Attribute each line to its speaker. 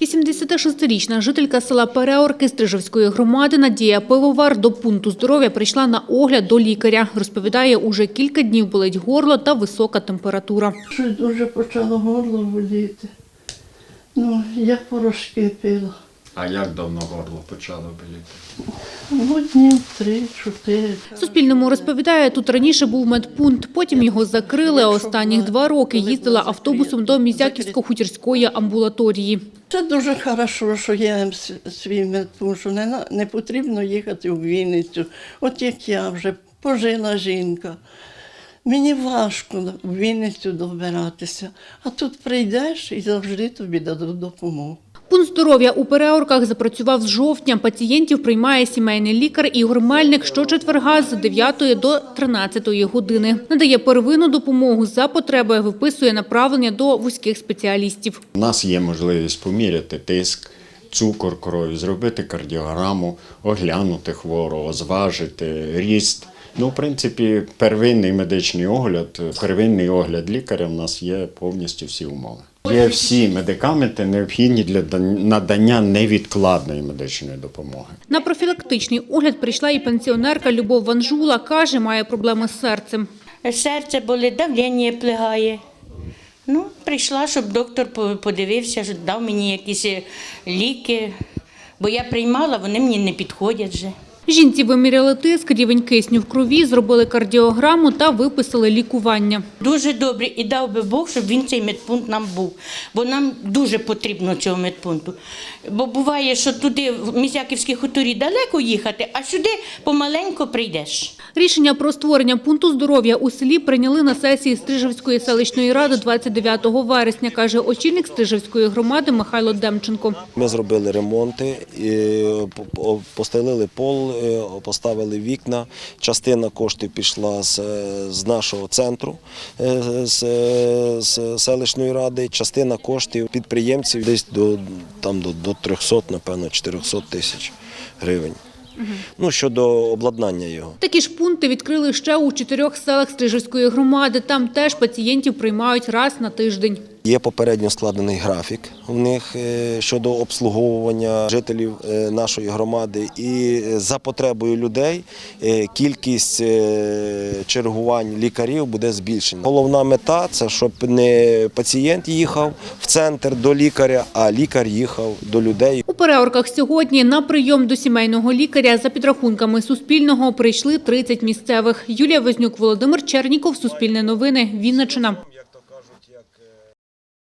Speaker 1: 86-річна жителька села Переорки Стрижівської громади Надія Пивовар до пункту здоров'я прийшла на огляд до лікаря. Розповідає, уже кілька днів болить горло та висока температура.
Speaker 2: Щось дуже почало горло боліти. Ну, я порошки пила.
Speaker 3: А як давно горло почало боліти?
Speaker 2: Ну, днів три-чотири.
Speaker 1: Суспільному розповідає, тут раніше був медпункт, потім його закрили, а останніх два роки їздила автобусом до Мізяківсько-хутірської амбулаторії.
Speaker 2: Це дуже хорошо, що є свій медпункт, що не, не потрібно їхати в Вінницю. От як я вже пожила жінка. Мені важко в Вінницю добиратися, а тут прийдеш і завжди тобі дадуть допомогу.
Speaker 1: Пункт здоров'я у Переорках запрацював з жовтня. Пацієнтів приймає сімейний лікар Ігор Мельник щочетверга з 9 до 13 години. Надає первинну допомогу за потреби, виписує направлення до вузьких спеціалістів.
Speaker 3: У нас є можливість поміряти тиск, цукор крові, зробити кардіограму, оглянути хворого, зважити ріст. Ну, в принципі, первинний медичний огляд, первинний огляд лікаря в нас є повністю всі умови. Є всі медикаменти необхідні для надання невідкладної медичної допомоги.
Speaker 1: На профілактичний огляд прийшла і пенсіонерка Любов Ванжула. Каже, має проблеми з серцем.
Speaker 4: Серце болить, давлення плигає. Ну, прийшла, щоб доктор подивився, що дав мені якісь е, ліки, бо я приймала, вони мені не підходять вже.
Speaker 1: Жінці виміряли тиск, рівень кисню в крові, зробили кардіограму та виписали лікування.
Speaker 4: Дуже добре і дав би Бог, щоб він цей медпункт нам був. Бо нам дуже потрібно цього медпункту. Бо буває, що туди, в Мізяківській хуторі, далеко їхати, а сюди помаленько прийдеш.
Speaker 1: Рішення про створення пункту здоров'я у селі прийняли на сесії Стрижевської селищної ради 29 вересня, каже очільник Стрижевської громади Михайло Демченко.
Speaker 5: Ми зробили ремонти, постелили пол, е, поставили вікна. Частина коштів пішла з, е, нашого центру е, з, селищної ради, частина коштів підприємців десь до 300, напевно, 400 тисяч гривень. Ну, щодо обладнання його.
Speaker 1: Такі ж пункти відкрили ще у чотирьох селах Стрижівської громади. Там теж пацієнтів приймають раз на тиждень.
Speaker 5: Є попередньо складений графік в них е, щодо обслуговування жителів е, нашої громади, і е, за потребою людей кількість чергувань лікарів буде збільшена. Головна мета це щоб не пацієнт їхав в центр до лікаря, а лікар їхав до людей.
Speaker 1: У переорках сьогодні на прийом до сімейного лікаря за підрахунками Суспільного прийшли 30 місцевих. Юлія Вознюк, Володимир Черніков, Суспільне новини, Вінниччина.